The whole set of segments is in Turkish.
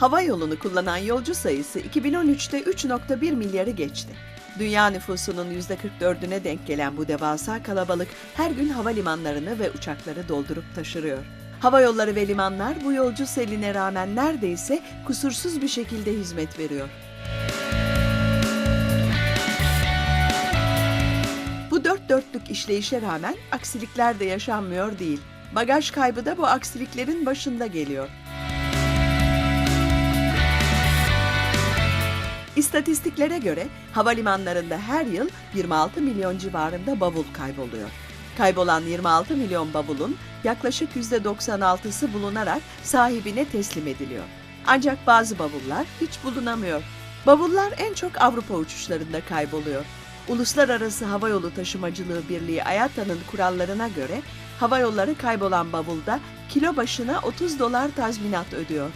Hava yolunu kullanan yolcu sayısı 2013'te 3.1 milyarı geçti. Dünya nüfusunun %44'üne denk gelen bu devasa kalabalık her gün havalimanlarını ve uçakları doldurup taşırıyor. Hava yolları ve limanlar bu yolcu seline rağmen neredeyse kusursuz bir şekilde hizmet veriyor. Bu dört dörtlük işleyişe rağmen aksilikler de yaşanmıyor değil. Bagaj kaybı da bu aksiliklerin başında geliyor. İstatistiklere göre havalimanlarında her yıl 26 milyon civarında bavul kayboluyor. Kaybolan 26 milyon bavulun yaklaşık %96'sı bulunarak sahibine teslim ediliyor. Ancak bazı bavullar hiç bulunamıyor. Bavullar en çok Avrupa uçuşlarında kayboluyor. Uluslararası Havayolu Taşımacılığı Birliği IATA'nın kurallarına göre hava yolları kaybolan bavulda kilo başına 30 dolar tazminat ödüyor.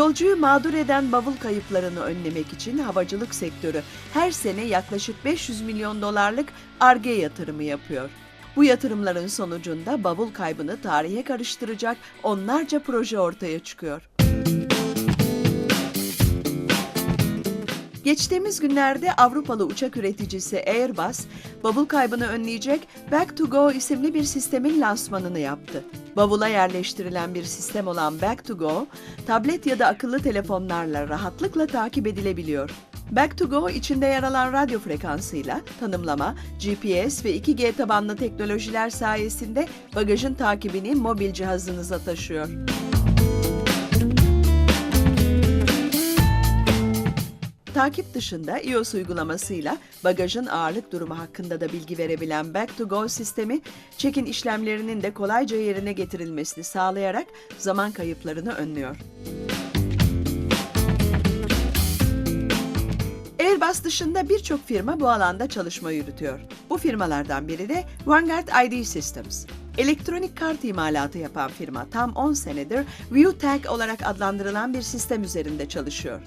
Yolcuyu mağdur eden bavul kayıplarını önlemek için havacılık sektörü her sene yaklaşık 500 milyon dolarlık ARGE yatırımı yapıyor. Bu yatırımların sonucunda bavul kaybını tarihe karıştıracak onlarca proje ortaya çıkıyor. Geçtiğimiz günlerde Avrupalı uçak üreticisi Airbus, bavul kaybını önleyecek Back to Go isimli bir sistemin lansmanını yaptı. Bavula yerleştirilen bir sistem olan Back to Go, tablet ya da akıllı telefonlarla rahatlıkla takip edilebiliyor. Back to Go içinde yer alan radyo frekansıyla tanımlama, GPS ve 2G tabanlı teknolojiler sayesinde bagajın takibini mobil cihazınıza taşıyor. Takip dışında iOS uygulamasıyla bagajın ağırlık durumu hakkında da bilgi verebilen Back to Go sistemi, check-in işlemlerinin de kolayca yerine getirilmesini sağlayarak zaman kayıplarını önlüyor. Airbus dışında birçok firma bu alanda çalışma yürütüyor. Bu firmalardan biri de Vanguard ID Systems. Elektronik kart imalatı yapan firma tam 10 senedir ViewTag olarak adlandırılan bir sistem üzerinde çalışıyor.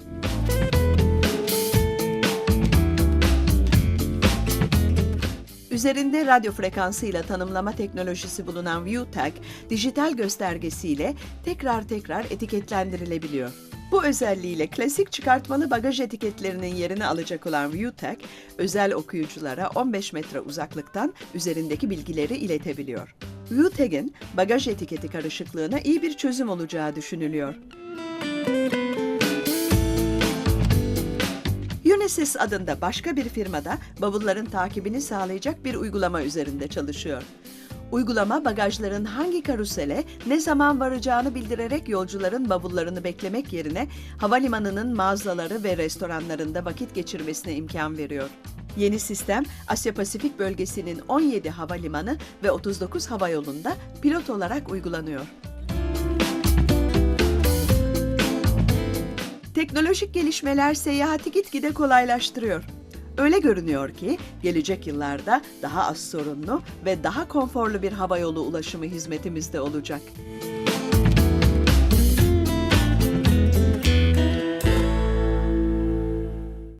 Üzerinde radyo frekansıyla tanımlama teknolojisi bulunan ViewTag, dijital göstergesiyle tekrar tekrar etiketlendirilebiliyor. Bu özelliğiyle klasik çıkartmalı bagaj etiketlerinin yerini alacak olan ViewTag, özel okuyuculara 15 metre uzaklıktan üzerindeki bilgileri iletebiliyor. ViewTag'in bagaj etiketi karışıklığına iyi bir çözüm olacağı düşünülüyor. Unisys adında başka bir firmada bavulların takibini sağlayacak bir uygulama üzerinde çalışıyor. Uygulama bagajların hangi karusele ne zaman varacağını bildirerek yolcuların bavullarını beklemek yerine havalimanının mağazaları ve restoranlarında vakit geçirmesine imkan veriyor. Yeni sistem Asya Pasifik bölgesinin 17 havalimanı ve 39 havayolunda pilot olarak uygulanıyor. Teknolojik gelişmeler seyahati gitgide kolaylaştırıyor. Öyle görünüyor ki gelecek yıllarda daha az sorunlu ve daha konforlu bir havayolu ulaşımı hizmetimizde olacak.